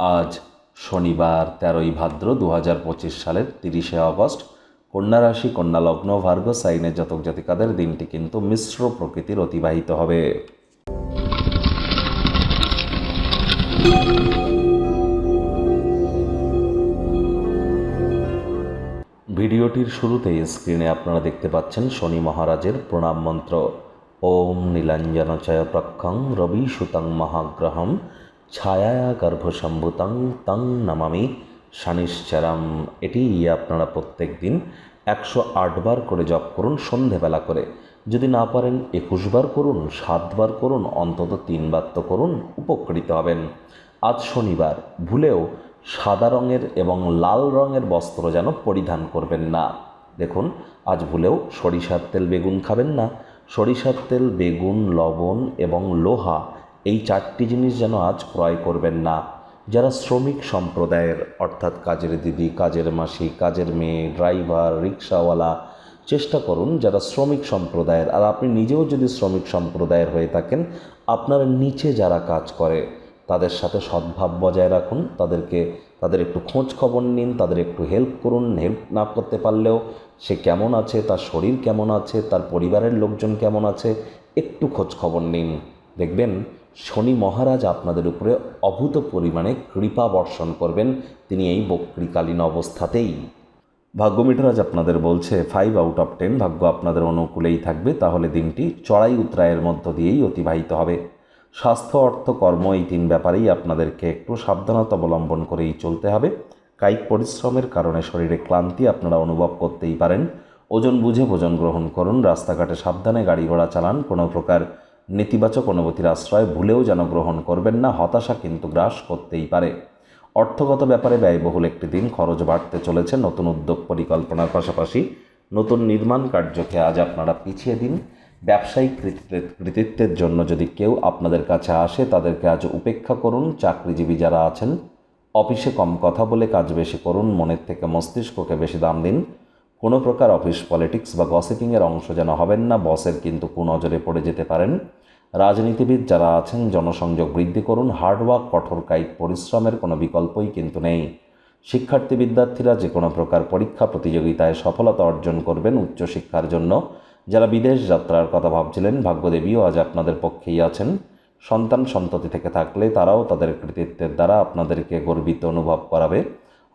আজ শনিবার, তেরোই ভাদ্র দু হাজার পঁচিশ সালের তিরিশে আগস্ট। কন্যা রাশি, কন্যা লগ্ন ভার্গ সাইনের জাতক জাতিকাদের দিনটি কিন্তু মিশ্র প্রকৃতির অতিবাহিত হবে। ভিডিওটির শুরুতেই স্ক্রিনে আপনারা দেখতে পাচ্ছেন শনি মহারাজের প্রণাম মন্ত্র। ওম নীলাঞ্জনচয় প্রক্ষং রবি সুতং মহাগ্রহম। ছায়া গর্ভসম্ভুতং তং নমামি শানিশ্চরম। এটি আপনারা প্রত্যেক দিন একশো আটবার করে জপ করুন সন্ধেবেলা করে। যদি না পারেন একুশবার করুন সাতবার করুন, অন্তত তিনবার তো করুন, উপকৃত হবেন। আজ শনিবার, ভুলেও সাদা রঙের এবং লাল রঙের বস্ত্র যেন পরিধান করবেন না। দেখুন, আজ ভুলেও সরিষার তেল বেগুন খাবেন না। সরিষার তেল বেগুন, লবণ এবং লোহা এই চারটি জিনিস যেন আজ ক্রয় করবেন না। যারা শ্রমিক সম্প্রদায়ের, অর্থাৎ কাজের দিদি, কাজের মাসি, কাজের মেয়ে, ড্রাইভার, রিক্সাওয়ালা, চেষ্টা করুন যারা শ্রমিক সম্প্রদায়ের, আর আপনি নিজেও যদি শ্রমিক সম্প্রদায়ের হয়ে থাকেন, আপনার নিচে যারা কাজ করে, তাদের সাথে সদ্ভাব বজায় রাখুন। তাদেরকে, তাদের একটু খোঁজ খবর নিন, তাদের একটু হেল্প করুন। হেল্প না করতে পারলেও সে কেমন আছে, তার শরীর কেমন আছে, তার পরিবারের লোকজন কেমন আছে, একটু খোঁজ খবর নিন। দেখবেন শনি মহারাজ আপনাদের উপরে অভূত পরিমাণে কৃপা বর্ষণ করবেন। তিনি এই বক্রিকালীন অবস্থাতেই। ভাগ্য মিটারাজ আপনাদের বলছে ফাইভ আউট অফ টেন ভাগ্য আপনাদের অনুকূলেই থাকবে। তাহলে দিনটি চড়াই উত্তরায়ের মধ্য দিয়েই অতিবাহিত হবে। স্বাস্থ্য, অর্থ, কর্ম এই তিন ব্যাপারেই আপনাদেরকে একটু সাবধানতা অবলম্বন করেই চলতে হবে। কায়িক পরিশ্রমের কারণে শরীরে ক্লান্তি আপনারা অনুভব করতেই পারেন। ওজন বুঝে ভোজন গ্রহণ করুন। রাস্তাঘাটে সাবধানে গাড়ি ঘোড়া চালান। কোনো প্রকার নেতিবাচক অনুভূতির আশ্রয় ভুলেও যেন গ্রহণ করবেন না, হতাশা কিন্তু গ্রাস করতেই পারে। অর্থগত ব্যাপারে ব্যয়বহুল একটি দিন, খরচ বাড়তে চলেছে, নতুন উদ্যোগ পরিকল্পনার পাশাপাশি নতুন নির্মাণ কার্যকে আজ আপনারা পিছিয়ে দিন। ব্যবসায়িক কৃতিত্ব- কৃতিত্বের জন্য যদি কেউ আপনাদের কাছে আসে, তাদেরকে আজ উপেক্ষা করুন। চাকরিজীবী যারা আছেন, অফিসে কম কথা বলে কাজ বেশি করুন, মনের থেকে মস্তিষ্ককে বেশি দাম দিন। কোনো প্রকার অফিস পলিটিক্স বা গসিপিংয়ের অংশ যেন হবেন না, বসের কিন্তু কুনজরে পড়ে যেতে পারেন। রাজনীতিবিদ যারা আছেন, জনসংযোগ বৃদ্ধি করুন হার্ডওয়ার্ক কঠোর কায়িক পরিশ্রমের কোনো বিকল্পই কিন্তু নেই। শিক্ষার্থী বিদ্যার্থীরা যে কোনো প্রকার পরীক্ষা প্রতিযোগিতায় সফলতা অর্জন করবেন উচ্চশিক্ষার জন্য। যারা বিদেশ যাত্রার কথা ভাবছিলেন, ভাগ্যদেবীও আজ আপনাদের পক্ষেই আছেন। সন্তান সন্ততি থেকে থাকলে তারাও তাদের কৃতিত্বের দ্বারা আপনাদেরকে গর্বিত অনুভব করাবে।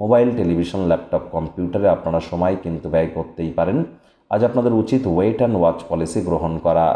মোবাইল, টেলিভিশন, ল্যাপটপ, কম্পিউটারে আপনারা সময় কিন্তু ব্যয় করতেই পারেন। আজ আপনাদের উচিত ওয়েট অ্যান্ড ওয়াচ পলিসি গ্রহণ করা।